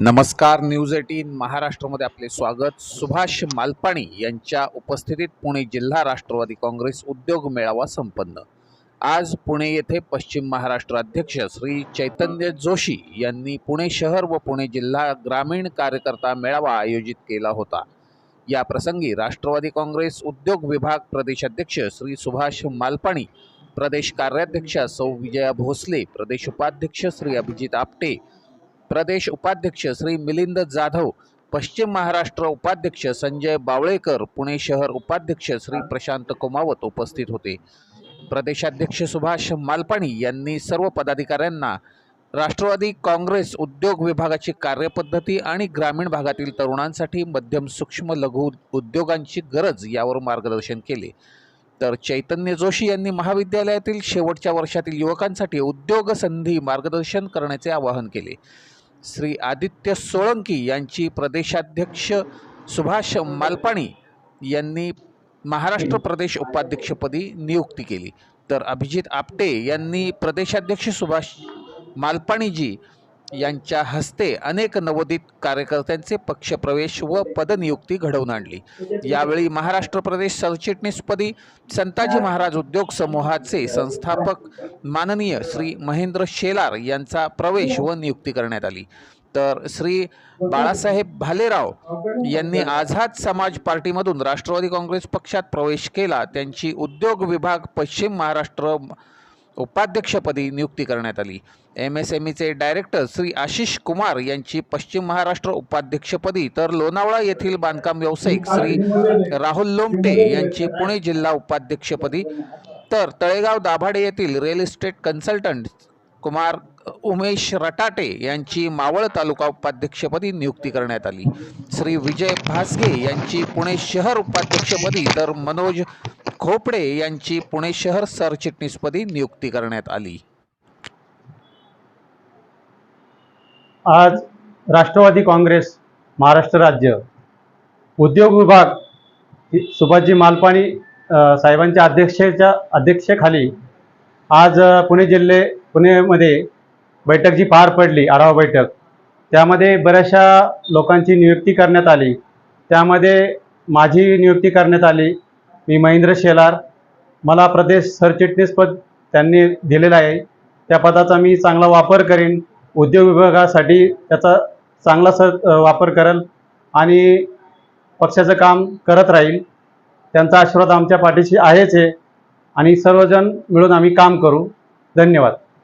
नमस्कार news eighteen महाराष्ट्रामध्ये आपले स्वागत. सुभाष मालपाणी यांच्या उपस्थितीत पुणे जिल्हा राष्ट्रवादी काँग्रेस उद्योग मेळावा संपन्न. आज पुणे येथे पश्चिम महाराष्ट्र अध्यक्ष श्री चैतन्य जोशी यांनी पुणे शहर व पुणे जिल्हा ग्रामीण कार्यकर्ता मेळावा आयोजित केला होता. या प्रसंगी राष्ट्रवादी काँग्रेस उद्योग विभाग प्रदेशाध्यक्ष श्री सुभाष मालपाणी प्रदेश कार्याध्यक्षा सौ विजया भोसले प्रदेश उपाध्यक्ष श्री अभिजित आपटे प्रदेश उपाध्यक्ष श्री मिलिंद जाधव पश्चिम महाराष्ट्र उपाध्यक्ष संजय बावळेकर पुणे शहर उपाध्यक्ष श्री प्रशांत कुमावत उपस्थित होते. प्रदेशाध्यक्ष सुभाष मालपाणी यांनी सर्व पदाधिकाऱ्यांना राष्ट्रवादी काँग्रेस उद्योग विभागाची कार्यपद्धती आणि ग्रामीण भागातील तरुणांसाठी मध्यम सूक्ष्म लघु उद्योगांची गरज यावर मार्गदर्शन केले. तर चैतन्य जोशी यांनी महाविद्यालयातील शेवटच्या वर्षातील युवकांसाठी उद्योग संधी मार्गदर्शन करण्याचे आवाहन केले. श्री आदित्य सोळंकी यांची प्रदेशाध्यक्ष सुभाष मालपाणी यांनी महाराष्ट्र प्रदेश उपाध्यक्षपदी नियुक्ती केली. तर अभिजित आपटे यांनी प्रदेशाध्यक्ष सुभाष मालपाणीजी यांच्या हस्ते अनेक नवोदित कार्यकर्त्यांचे पक्षप्रवेश व पदनियुक्ती घडवून आणली. यावेळी महाराष्ट्र प्रदेश सरचिटणीसपदी संताजी महाराज उद्योग समूहाचे संस्थापक माननीय श्री महेंद्र शेलार यांचा प्रवेश व नियुक्ती करण्यात आली. तर श्री बाळासाहेब भालेराव यांनी आझाद समाज पार्टीमधून राष्ट्रवादी काँग्रेस पक्षात प्रवेश केला. त्यांची उद्योग विभाग पश्चिम महाराष्ट्र उपाध्यक्षपदी नियुक्ती करण्यात आली. एम एस एम ईचे डायरेक्टर श्री आशिष कुमार यांची पश्चिम महाराष्ट्र उपाध्यक्षपदी तर लोणावळा येथील बांधकाम व्यावसायिक श्री राहुल लोमटे यांची पुणे जिल्हा उपाध्यक्षपदी तर तळेगाव दाभाडे येथील real estate consultant Kumar Umesh Ratate यांची मावळ तालुका उपाध्यक्षपदी नियुक्ती करण्यात आली. श्री विजय भासगे यांची पुणे शहर उपाध्यक्षपदी तर मनोज खोपडे यांची पुणे शहर सरचिटणीसपदी नियुक्ती करण्यात आली. आज राष्ट्रवादी काँग्रेस महाराष्ट्र राज्य उद्योग विभाग सुभाजी सुभाषजी मालपाणी साहेबांच्या अध्यक्षेच्या अध्यक्षेखाली आज पुणे जिल्हे पुणेमध्ये बैठक जी पार पडली आढावा बैठक त्यामध्ये बऱ्याचशा लोकांची नियुक्ती करण्यात आली. त्यामध्ये माझी नियुक्ती करण्यात आली. मी महेंद्र शेलार मला प्रदेश सरचिटणीसपद त्यांनी दिलेलं आहे. त्या पदाचा मी चांगला वापर करीन. उद्योग विभागासाठी त्याचा चांगला स वापर करेल आणि पक्षाचं काम करत राहील. त्यांचा आशीर्वाद आमच्या पाठीशी आहेच आहे आणि सर्वजण मिळून आम्ही काम करू. धन्यवाद.